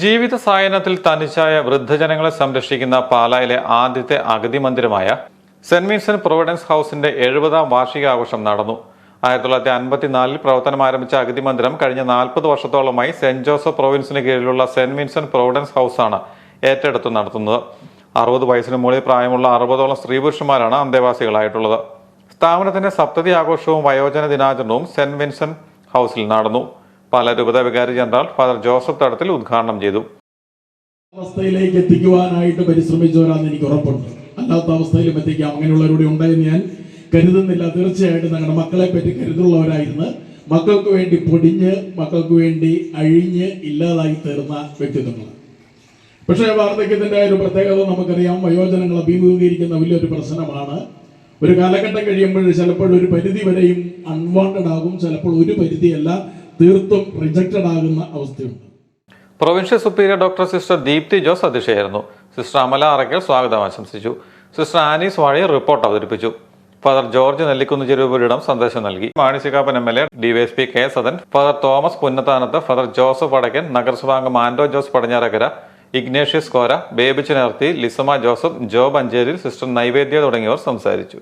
ജീവിത സായനത്തിൽ തനിച്ചായ വൃദ്ധജനങ്ങളെ സംരക്ഷിക്കുന്ന പാലായിലെ ആദ്യത്തെ അഗതി മന്ദിരമായ സെന്റ് വിൻസെന്റ് പ്രൊവിഡൻസ് ഹൗസിന്റെ എഴുപതാം വാർഷികാഘോഷം നടന്നു. ആയിരത്തി തൊള്ളായിരത്തി അൻപത്തിനാലിൽ പ്രവർത്തനം ആരംഭിച്ച അഗതി മന്ദിരം കഴിഞ്ഞ നാൽപ്പത് വർഷത്തോളമായി സെന്റ് ജോസഫ് പ്രൊവിൻസിന് കീഴിലുള്ള സെന്റ് വിൻസെന്റ് പ്രൊവിഡൻസ് ഹൗസാണ് ഏറ്റെടുത്ത് നടത്തുന്നത്. അറുപത് വയസ്സിന് മുകളിൽ പ്രായമുള്ള അറുപതോളം സ്ത്രീ പുരുഷന്മാരാണ് അന്തേവാസികളായിട്ടുള്ളത്. സ്ഥാപനത്തിന്റെ സപ്തതി ആഘോഷവും വയോജന ദിനാചരണവും സെന്റ് വിൻസെന്റ് ഹൗസിൽ നടന്നു. പാല രൂപത വികാരി ജനറൽ ഫാദർ ജോസഫ് തടത്തിൽ ഉദ്ഘാടനം ചെയ്തു. അവസ്ഥയിലേക്ക് എത്തിക്കുവാനായിട്ട് പരിശ്രമിച്ചവരാന്ന് എനിക്ക് ഉറപ്പുണ്ട്. അല്ലാത്ത അവസ്ഥയിലും എത്തിക്കാം. അങ്ങനെയുള്ളവരോട് ഉണ്ടായെന്ന് ഞാൻ കരുതുന്നില്ല. തീർച്ചയായിട്ടും ഞങ്ങളുടെ മക്കളെ പറ്റി കരുതുള്ളവരായിരുന്നു മക്കൾക്ക് വേണ്ടി പൊടിഞ്ഞ് മക്കൾക്ക് വേണ്ടി അഴിഞ്ഞ് ഇല്ലാതായി തീർന്ന വ്യക്തിത്വങ്ങൾ പക്ഷേ വാർദ്ധക്യത്തിന്റെ ഒരു പ്രത്യേകത നമുക്കറിയാം. വയോജനങ്ങൾ അഭിമുഖീകരിക്കുന്ന വലിയൊരു പ്രശ്നമാണ്. ഒരു കാലഘട്ടം കഴിയുമ്പോൾ ചിലപ്പോൾ ഒരു പരിധി വരെയും അൺവാണ്ടഡ് ആകും. ചിലപ്പോൾ ഒരു പരിധിയല്ല. തീർത്തും റിജക്റ്റഡ് ആകുന്ന അവസ്ഥയുണ്ട്. Provincial superior doctor sister Deepthi Jose അധ്യക്ഷയായിരുന്നു sister Amala Arakkal സ്വാഗതം ആശംസിച്ചു. സിസ്റ്റർ ആനീസ് വാഴി റിപ്പോർട്ട് അവതരിപ്പിച്ചു. ഫാദർ ജോർജ് നെല്ലിക്കുന്ന് ചെരുവൂരിടം സന്ദേശം നൽകി. Mani C Kappan M L A DYSP K Sadan father Thomas Punnathanath father Joseph Vadakkan നഗരസഭാംഗം Anto Jose Padinjarakkara Ignatius Kora Babich Nerthi Lisamma Joseph job Ancheril sister Naivedya തുടങ്ങിയവർ സംസാരിച്ചു.